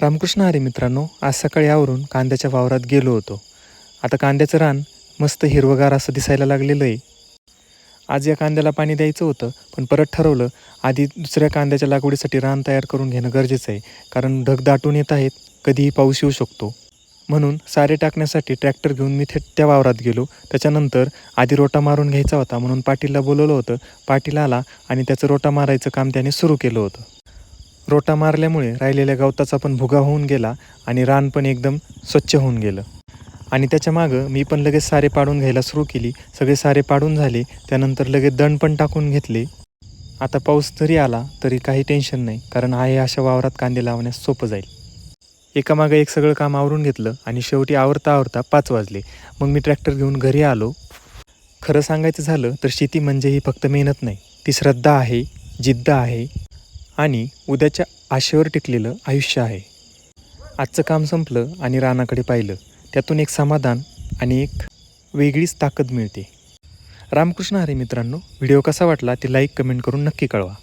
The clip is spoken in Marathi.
रामकृष्ण हरी मित्रांनो आज सकाळी आवरून कांद्याच्या वावरात गेलो होतो. आता कांद्याचं रान मस्त हिरवगार असं दिसायला लागलेलं आहे. आज या कांद्याला पाणी द्यायचं होतं पण परत ठरवलं आधी दुसऱ्या कांद्याच्या लागवडीसाठी रान तयार करून घेणं गरजेचं आहे कारण ढग दाटून येत आहेत कधीही पाऊस येऊ शकतो. म्हणून सारे टाकण्यासाठी ट्रॅक्टर घेऊन मी थेट त्या वावरात गेलो. त्याच्यानंतर आधी रोटा मारून घ्यायचा होता म्हणून पाटीलला बोलवलं होतं. पाटील आला आणि त्याचं रोटा मारायचं काम त्याने सुरू केलं होतं. रोटा मारल्यामुळे राहिलेल्या गवताचा पण भुगा होऊन गेला आणि रान पण एकदम स्वच्छ होऊन गेलं. आणि त्याच्या मागं मी पण लगेच सारे पाडून घ्यायला सुरू केली. सगळे सारे पाडून झाले. त्यानंतर लगेच दण पण टाकून घेतले. आता पाऊस जरी आला तरी काही टेन्शन नाही कारण आहे अशा वावरात कांदे लावण्यास सोपं जाईल. एकामागं एक सगळं काम आवरून घेतलं आणि शेवटी आवरता आवरता पाच वाजले. मग मी ट्रॅक्टर घेऊन घरी आलो. खरं सांगायचं झालं तर शेती म्हणजे ही फक्त मेहनत नाही ती श्रद्धा आहे जिद्द आहे. आणि उद्याच्या आशेवर टिकलेलं आयुष्य आहे. आजचं काम संपलं आणि रानाकडे पाहिलं त्यातून एक समाधान आणि एक वेगळीच ताकद मिळते. रामकृष्ण हरे मित्रांनो व्हिडिओ कसा वाटला ते लाईक कमेंट करून नक्की कळवा.